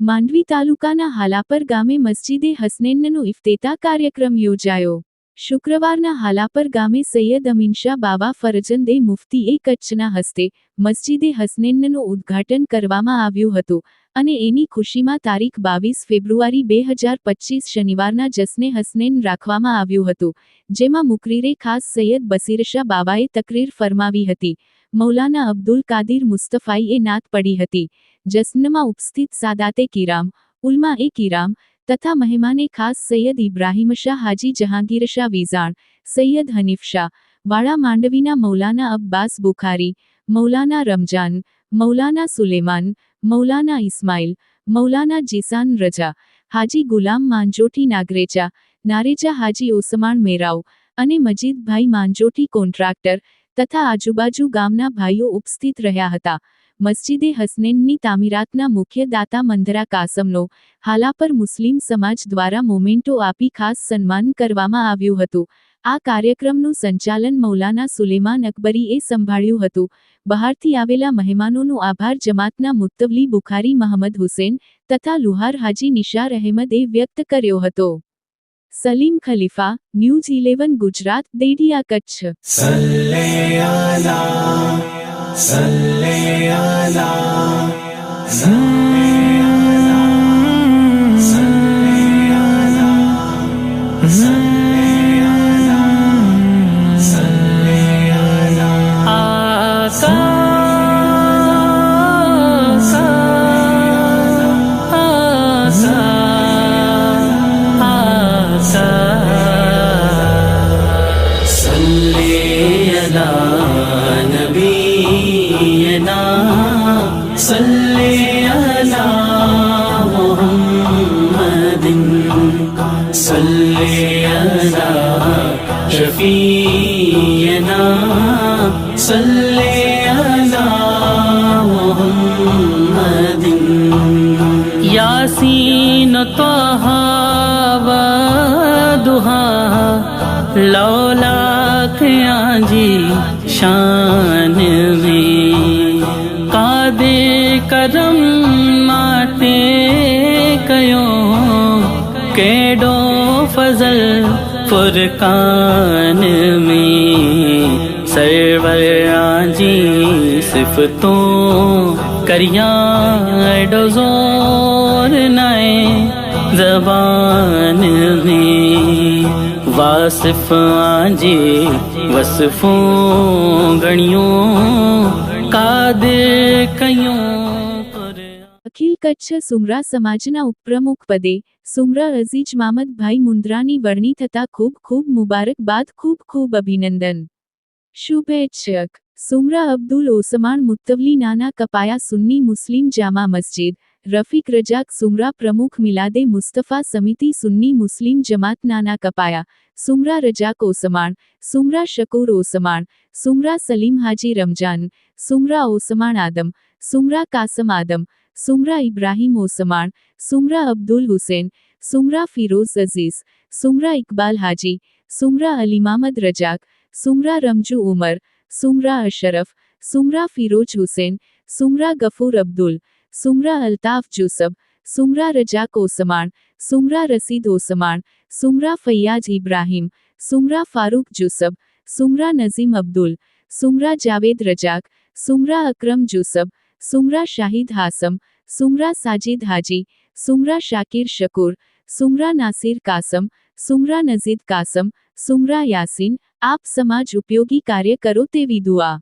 માંડવી તાલુકાના હાલાપર ગામે મસ્જિદે હસનેનનો ઇફ્તેતા કાર્યક્રમ યોજાયો. શુક્રવારના હાલાપર ગામે સૈયદ અમીનશા બાવા ફરજંદે મુફ્તી એ કચ્છના હસ્તે મસ્જિદે હસનેનનું ઉદ્ઘાટન કરવામાં આવ્યું હતું અને એની ખુશીમાં તારીખ બાવીસ ફેબ્રુઆરી બે હજાર પચીસ શનિવારના જશ્ને હસનેન રાખવામાં આવ્યું હતું, જેમાં મુકરીરે ખાસ સૈયદ બસીરશા બાવાએ તકરીર ફરમાવી હતી. મૌલાના અબ્દુલ કાદિર મુસ્તફાઈએ નાત પડી હતી. જશ્નમાં ઉપસ્થિત સાદાતે કિરામ, ઉલ્મા એ કિરામ તથા મહેમાને ખાસ સૈયદ ઇબ્રાહીમ શાહ હાજી જહાંગીર શાહ વિઝાણ, સૈયદ હનીફ શાહ, વાળા માંડવીના મૌલાના અબ્બાસ બુખારી, મૌલાના રમજાન, મૌલાના સુલેમાન, મૌલાના ઇસ્માઇલ, મૌલાના જીસાન રજા, હાજી ગુલામ માંજોઠી નાગરેચા, નારેજા હાજી ઓસમાણ મેરાવ અને મજીદભાઈ માંજોઠી કોન્ટ્રાક્ટર તથા આજુબાજુ ગામના ભાઈઓ ઉપસ્થિત રહ્યા હતા. મસ્જિદે હસનેનની તામીરાતના મુખ્ય દાતા મંદરા કાસમનો હાલા પર મુસ્લિમ સમાજ દ્વારા મોમેન્ટો આપી ખાસ સન્માન કરવામાં આવ્યું હતું. આ કાર્યક્રમનું સંચાલન મૌલાના સુલેમાન અકબરીએ સંભાળ્યું હતું. બહારથી આવેલા મહેમાનોનો આભાર જમાતના મુત્તવલી બુખારી મહમદ હુસેન તથા લુહાર હાજી નિશાર અહેમદે વ્યક્ત કર્યો હતો. Salim Khalifa, news eleven Gujarat, Dediya Kutch. صلي على صلي صلي صلي صل على محمد صل على شفيعنا صل على محمد ياسين طه ودها لولاك يا جي شان फजल फुरकान में डोजोर नए जबान में वासिफ आजे वसफों गणियों कादिर कयों અખિલ કચ્છ સુમરા સમાજના ઉપપ્રમુખ પદે સુમરા અઝીજ મામદભાઈ મુંદ્રાની વરણી થતા ખૂબ ખૂબ મુબારકબાદ ખૂબ ખૂબ અભિનંદન શુભેચ્છક સુમરા અબ્દુલ ઓસમાણ મુત્તવલી નાના કપાયા સુન્ની મુસ્લિમ જામા મસ્જિદ રફીક રજાક સુમરા પ્રમુખ મિલાદે મુસ્તફા સમિતિ સુન્ની મુસ્લિમ જમાત નાના કપાયા સુમરા રજાક ઓસમાણ સુમરા શકૂર ઓસમાણ સુમરા સલીમ હાજી રમજાન સુમરા ઓસમાણ આદમ સુમરા કાસમ આદમ સુમરા ઇબ્રાહીમ ઓસમાણ સુમરા અબ્દુલ હુસેન સુમરા ફિરોઝ અઝીઝ સુમરા ઇકબાલ હાજી સુમરા અલીમામદ રજાક સુમરા રમજુ ઉમર સુમરા અશરફ સુમરા ફિરોજ હુસેન સુમરા ગફૂર અબ્દુલ સુમરા અલ્તાફ જુસબ સુમરા રજાક ઓસમાણ સુમરા રસીદ ઓસમાણ સુમરા ફૈયાજ ઇબ્રાહીમ સુમરા ફારૂક જુસબ સુમરા નઝીમ અબ્દુલ સુમરા જાવેદ રજાક સુમરા અક્રમ જુસબ સુમરા શાહિદ હાસમ, સુમરા સાજિદ હાજી, સુમરા શાકિર શકુર, સુમરા નાસિર કાસમ, સુમરા નઝીદ કાસમ, સુમરા યાસીન, આપ સમાજ ઉપયોગી કાર્ય કરો તેવી દુઆ.